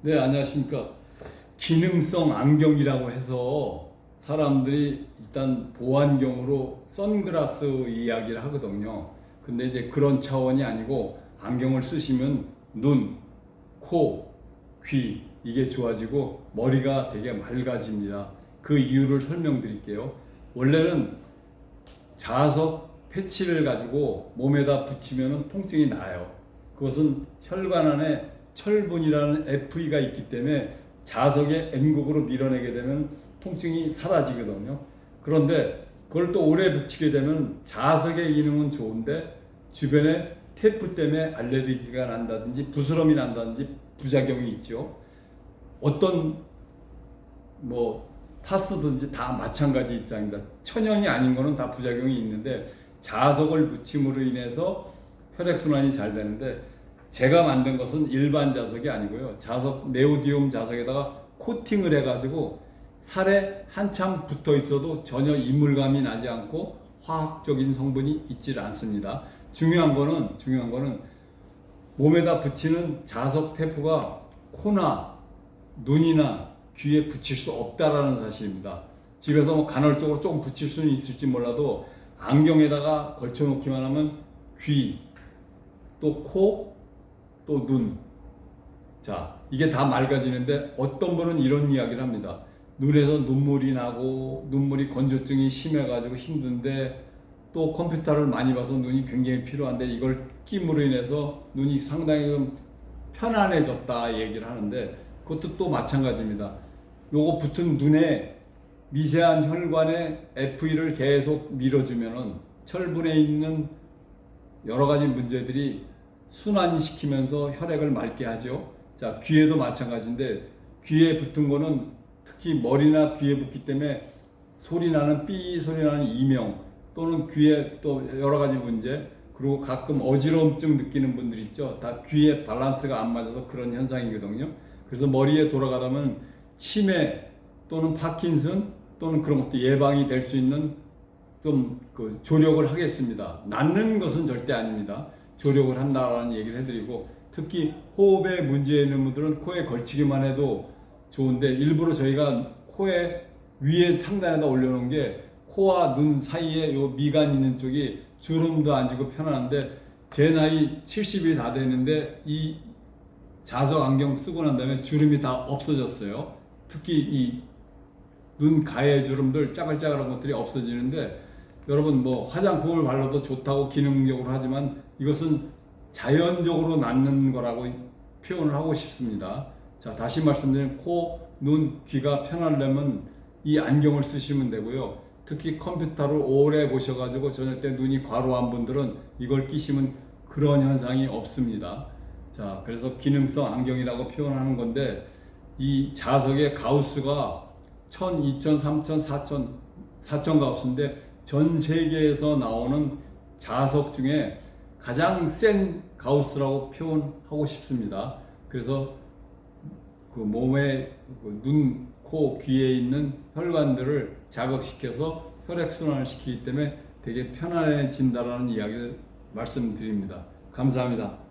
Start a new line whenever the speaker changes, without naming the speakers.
네, 안녕하십니까. 기능성 안경이라고 해서 사람들이 일단 보안경으로 선글라스 이야기를 하거든요. 근데 이제 그런 차원이 아니고 안경을 쓰시면 눈, 코, 귀 이게 좋아지고 머리가 되게 맑아집니다. 그 이유를 설명드릴게요. 원래는 자석 패치를 가지고 몸에다 붙이면 통증이 나요. 그것은 혈관 안에 철분이라는 FE가 있기 때문에 자석의 M극으로 밀어내게 되면 통증이 사라지거든요. 그런데 그걸 또 오래 붙이게 되면 자석의 기능은 좋은데 주변에 테이프 때문에 알레르기가 난다든지 부스럼이 난다든지 부작용이 있죠. 어떤 뭐 파스든지 다 마찬가지 입장입니다. 천연이 아닌 거는 다 부작용이 있는데 자석을 붙임으로 인해서 혈액순환이 잘 되는데 제가 만든 것은 일반 자석이 아니고요. 자석 네오디움 자석에다가 코팅을 해가지고 살에 한참 붙어 있어도 전혀 이물감이 나지 않고 화학적인 성분이 있질 않습니다. 중요한 거는 중요한 거는 몸에다 붙이는 자석 테이프가 코나 눈이나 귀에 붙일 수 없다라는 사실입니다. 집에서 뭐 간헐적으로 조금 붙일 수는 있을지 몰라도 안경에다가 걸쳐놓기만 하면 귀, 또 코, 또 눈. 자, 이게 다 맑아지는데 어떤 분은 이런 이야기를 합니다. 눈에서 눈물이 나고 눈물이 건조증이 심해가지고 힘든데 또 컴퓨터를 많이 봐서 눈이 굉장히 필요한데 이걸 끼므로 인해서 눈이 상당히 좀 편안해졌다 얘기를 하는데 그것도 또 마찬가지입니다. 요거 붙은 눈에 미세한 혈관에 FE를 계속 밀어주면은 철분에 있는 여러 가지 문제들이 순환시키면서 혈액을 맑게 하죠. 자, 귀에도 마찬가지인데 귀에 붙은 거는 특히 머리나 귀에 붙기 때문에 소리 나는 삐 소리 나는 이명 또는 귀에 또 여러 가지 문제 그리고 가끔 어지러움증 느끼는 분들 있죠. 다 귀에 밸런스가 안 맞아서 그런 현상이거든요. 그래서 머리에 돌아가다면 치매 또는 파킨슨 또는 그런 것도 예방이 될 수 있는 좀 그 조력을 하겠습니다. 낫는 것은 절대 아닙니다. 조력을 한다라는 얘기를 해드리고 특히 호흡에 문제 있는 분들은 코에 걸치기만 해도 좋은데 일부러 저희가 코에 위에 상단에다 올려놓은 게 코와 눈 사이에 요 미간 있는 쪽이 주름도 안 지고 편안한데 제 나이 70이 다 되는데 이 자석 안경 쓰고 난 다음에 주름이 다 없어졌어요. 특히 이 눈 가해 주름들 짜글짜글한 것들이 없어지는데 여러분 뭐 화장품을 발라도 좋다고 기능적으로 하지만 이것은 자연적으로 낫는 거라고 표현을 하고 싶습니다. 자 다시 말씀드리면 코, 눈, 귀가 편하려면 이 안경을 쓰시면 되고요. 특히 컴퓨터를 오래 보셔가지고 저녁 때 눈이 과로한 분들은 이걸 끼시면 그런 현상이 없습니다. 자 그래서 기능성 안경이라고 표현하는 건데 이 자석의 가우스가 1000, 2000, 3000, 4000, 4000 가우스인데 전 세계에서 나오는 자석 중에 가장 센 가우스라고 표현하고 싶습니다. 그래서 그 몸의 그 눈, 코, 귀에 있는 혈관들을 자극시켜서 혈액순환을 시키기 때문에 되게 편안해진다라는 이야기를 말씀드립니다. 감사합니다.